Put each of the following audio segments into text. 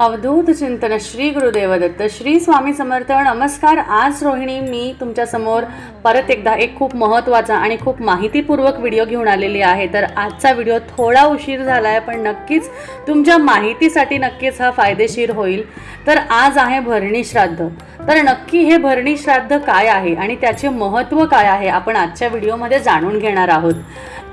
अवधूत चिंतन श्री गुरुदेव दत्त श्री स्वामी समर्थ नमस्कार. आज रोहिणी मी तुमच्यासमोर परत एकदा एक खूप महत्त्वाचा आणि खूप माहितीपूर्वक व्हिडिओ घेऊन आलेली आहे. तर आजचा व्हिडिओ थोडा उशीर झाला आहे पण नक्कीच तुमच्या माहितीसाठी नक्कीच हा फायदेशीर होईल. तर आज आहे भरणी श्राद्ध. तर नक्की हे भरणी श्राद्ध काय आहे आणि त्याचे महत्त्व काय आहे आपण आजच्या व्हिडिओमध्ये जाणून घेणार आहोत.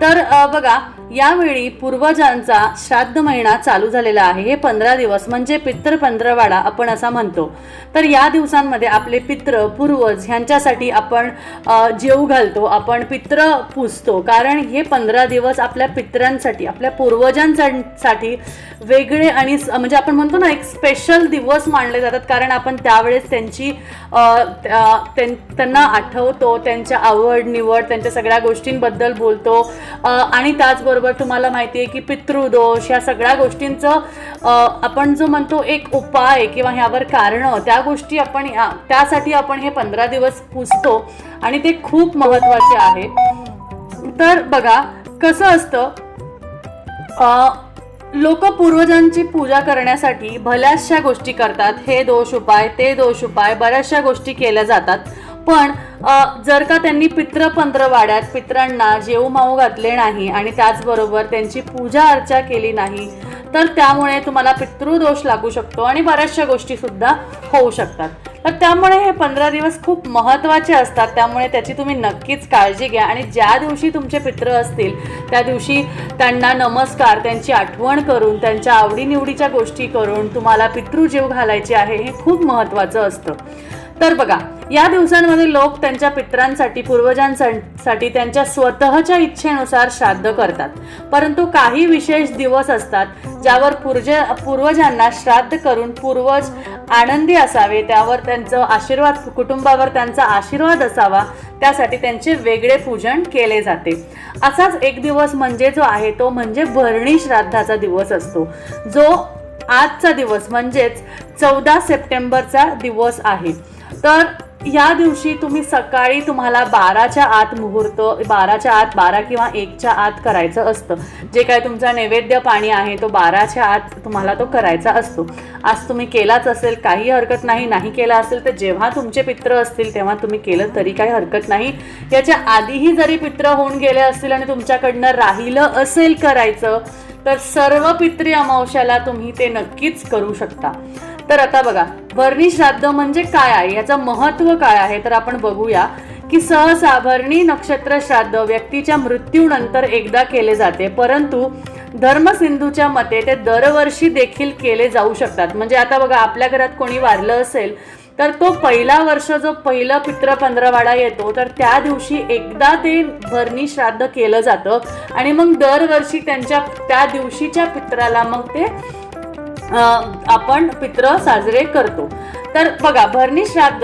तर बघा यावेळी पूर्वजांचा श्राद्ध महिना चालू झालेला आहे. हे पंधरा दिवस म्हणजे पित्र पंधरवाडा आपण असा म्हणतो. तर या दिवसांमध्ये आपले पित्र पूर्वज ह्यांच्यासाठी आपण अ, जेव घालतो. आपण पित्र पूजतो. कारण हे पंधरा दिवस आपल्या पित्रांसाठी आपल्या पूर्वजांसाठी वेगळे आणि म्हणजे आपण म्हणतो ना एक स्पेशल दिवस मानले जातात. कारण आपण त्यावेळेस त्यांची त्यां- त्यांना आठवतो त्यांच्या आवड निवड त्यांच्या सगळ्या गोष्टींबद्दल बोलतो. आणि त्याचबरोबर तुम्हाला माहिती आहे की पितृदोष या सगळ्या गोष्टींचं आपण जो म्हणतो एक उपाय किंवा ह्यावर कारणं त्या गोष्टी आपण त्यासाठी आपण हे पंधरा दिवस पुजतो आणि ते खूप महत्त्वाचे आहे. तर बघा कसं असतं लोक पूर्वजांची पूजा करण्यासाठी भल्याचशा गोष्टी करतात. हे दोष उपाय ते दोष उपाय बऱ्याचशा गोष्टी केल्या जातात. पण जर का त्यांनी पित्र पंधरवाड्यात पित्रांना जेऊ माऊ घातले नाही आणि त्याचबरोबर त्यांची पूजा अर्चा केली नाही तर त्यामुळे तुम्हाला पितृदोष लागू शकतो आणि बऱ्याचशा गोष्टी सुद्धा होऊ शकतात. तर त्यामुळे हे पंधरा दिवस खूप महत्त्वाचे असतात. त्यामुळे त्याची तुम्ही नक्कीच काळजी घ्या आणि ज्या दिवशी तुमचे पित्र असतील त्या दिवशी त्यांना नमस्कार त्यांची आठवण करून त्यांच्या आवडीनिवडीच्या गोष्टी करून तुम्हाला पितृजीव घालायचे आहे हे खूप महत्त्वाचं असतं. तर बघा या दिवसांमध्ये लोक त्यांच्या पित्रांसाठी पूर्वजांसाठी त्यांच्या स्वतःच्या इच्छेनुसार श्राद्ध करतात. परंतु काही विशेष दिवस असतात ज्यावर पूर्ज पूर्वजांना श्राद्ध करून पूर्वज आनंदी असावे त्यावर त्यांचं आशीर्वाद कुटुंबावर त्यांचा आशीर्वाद असावा त्यासाठी त्यांचे वेगळे पूजन केले जाते. असाच एक दिवस म्हणजे जो आहे तो म्हणजे भरणी श्राद्धाचा दिवस असतो. जो आजचा दिवस म्हणजेच चौदा सप्टेंबरचा दिवस आहे. तर या दिवशी तुम्ही सकाळी तुम्हाला बाराच्या आत मुहूर्त बाराच्या आत बारा किंवा एकच्या आत करायचं असतं. जे काय तुमचा नैवेद्य पाणी आहे तो बाराच्या आत तुम्हाला तो करायचा असतो. आज तुम्ही केलाच असेल काही हरकत नाही नाही केला असेल तर जेव्हा तुमचे पित्र असतील तेव्हा तुम्ही केलं तरी काही हरकत नाही. याच्या आधीही जरी पित्र होऊन गेले असतील आणि तुमच्याकडनं राहिलं असेल करायचं तर सर्व पितृ अमावश्याला तुम्ही ते नक्कीच करू शकता. तर आता बघा भरणी श्राद्ध म्हणजे काय आहे? याचं महत्त्व काय आहे? तर आपण बघूया की सहसा भरणी नक्षत्र श्राद्ध व्यक्तीच्या मृत्यूनंतर एकदा केले जाते. परंतु धर्मसिंधूच्या मते ते दरवर्षी देखील केले जाऊ शकतात. म्हणजे आता बघा आपल्या घरात कोणी वारलं असेल तर तो पहिला वर्ष जो पहिलं पित्र पंधरावाडा येतो तर त्या दिवशी एकदा ते भरणी श्राद्ध केलं जातं. आणि मग दरवर्षी त्यांच्या त्या दिवशीच्या पित्राला मग ते आपण पित्र साजरे करतो. तर बघा भरणी श्राद्ध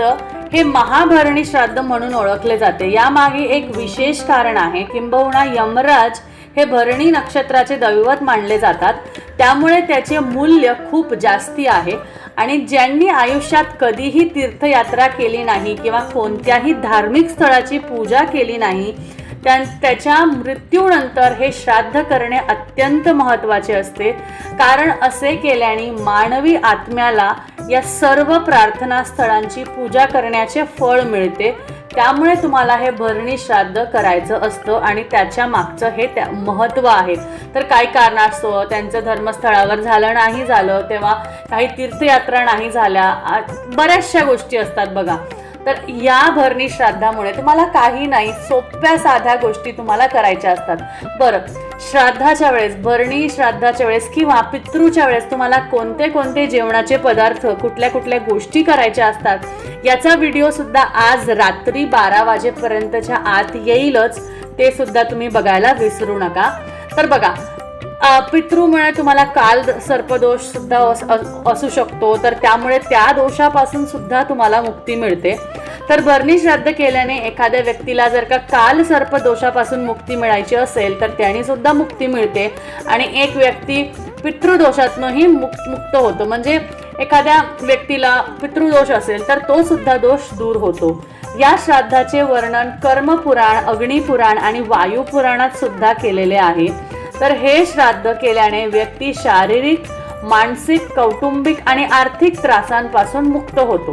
हे महाभरणी श्राद्ध म्हणून ओळखले जाते. यामागे एक विशेष कारण आहे किंबहुना यमराज हे भरणी नक्षत्राचे दैवत मानले जातात. त्यामुळे त्याचे मूल्य खूप जास्ती आहे. आणि ज्यांनी आयुष्यात कधीही तीर्थयात्रा केली नाही किंवा कोणत्याही धार्मिक स्थळाची पूजा केली नाही त्या त्याच्या मृत्यूनंतर हे श्राद्ध करणे अत्यंत महत्त्वाचे असते. कारण असे केल्याने मानवी आत्म्याला या सर्व प्रार्थना स्थळांची पूजा करण्याचे फळ मिळते. त्यामुळे तुम्हाला हे भरणी श्राद्ध करायचं असतं आणि त्याच्या मागचं हे त्या महत्त्व आहे. तर काही कारणास्तव त्यांचं धर्मस्थळावर झालं नाही झालं तेव्हा काही तीर्थयात्रा नाही झाल्या बऱ्याचशा गोष्टी असतात बघा. तर या भरणी श्राद्धामुळे तुम्हाला काही नाही सोप्या साध्या गोष्टी तुम्हाला करायच्या असतात. बरं श्राद्धाच्या वेळेस भरणी श्राद्धाच्या वेळेस किंवा पितृच्या वेळेस तुम्हाला कोणते कोणते जेवणाचे पदार्थ कुठल्या कुठल्या गोष्टी करायच्या असतात याचा व्हिडिओ सुद्धा आज रात्री बारा वाजेपर्यंतच्या आत येईलच. ते सुद्धा तुम्ही बघायला विसरू नका. तर बघा पितृमुळे तुम्हाला काल सर्पदोष सुद्धा अस- असू शकतो. तर त्यामुळे त्या दोषापासून सुद्धा तुम्हाला मुक्ती मिळते. तर भरणी श्राद्ध केल्याने एखाद्या व्यक्तीला जर का काल सर्पदोषापासून मुक्ती मिळायची असेल तर त्याने सुद्धा मुक्ती मिळते. आणि एक व्यक्ती पितृदोषातनंही मुक् मुक्त होतो. म्हणजे एखाद्या व्यक्तीला पितृदोष असेल तर तो सुद्धा दोष दूर होतो. या श्राद्धाचे वर्णन कर्मपुराण अग्निपुराण आणि वायुपुराणात सुद्धा केलेले आहे. तर हे श्राद्ध केल्याने व्यक्ती शारीरिक मानसिक कौटुंबिक आणि आर्थिक त्रासांपासून मुक्त होतो.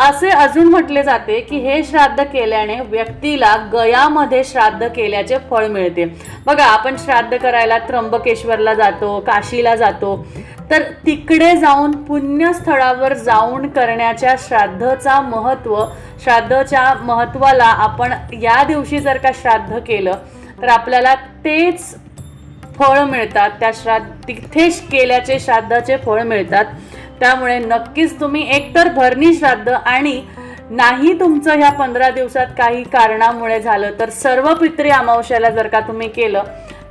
असे अजून म्हटले जाते की हे श्राद्ध केल्याने व्यक्तीला गयामध्ये श्राद्ध केल्याचे फळ मिळते. बघा आपण श्राद्ध करायला त्र्यंबकेश्वरला जातो काशीला जातो. तर तिकडे जाऊन पुण्यस्थळावर जाऊन करण्याच्या श्राद्धचा महत्त्व श्राद्धच्या महत्त्वाला आपण या दिवशी जर का श्राद्ध केलं तर आपल्याला तेच फळ मिळतात त्या श्राद्ध तिथेच केल्याचे श्राद्धाचे फळ मिळतात. त्यामुळे नक्कीच तुम्ही एकतर भरणी श्राद्ध आणि नाही तुमचं ह्या पंधरा दिवसात काही कारणामुळे झालं तर सर्व पित्री अमावस्याला जर का तुम्ही केलं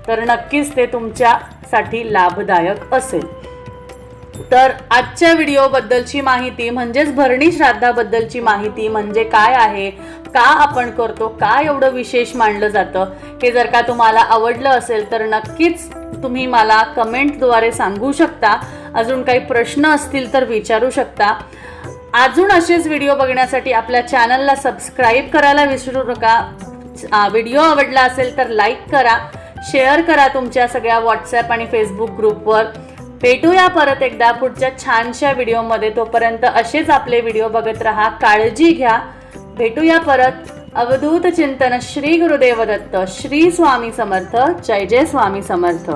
तर नक्कीच ते तुमच्यासाठी लाभदायक असेल. तर आजच्या व्हिडिओबद्दलची माहिती म्हणजेच भरणी श्राद्धाबद्दलची माहिती म्हणजे काय आहे का आपण करतो का एवढं विशेष मानलं जातं हे जर का तुम्हाला आवडलं असेल तर नक्कीच तुम्ही मला कमेंटद्वारे सांगू शकता. अजून काही प्रश्न असतील तर विचारू शकता. अजून असेच व्हिडिओ बघण्यासाठी आपल्या चॅनलला सबस्क्राईब करायला विसरू नका. व्हिडिओ आवडला असेल तर लाईक करा शेअर करा तुमच्या सगळ्या व्हॉट्सॲप आणि फेसबुक ग्रुपवर भेटूया परत एकदा पुढच्या छानशा व्हिडिओमध्ये. तोपर्यंत असेच आपले व्हिडिओ बघत राहा काळजी घ्या. भेटूया परत. अवधूत चिंतन श्री गुरुदेव दत्त श्री स्वामी समर्थ जय जय स्वामी समर्थ.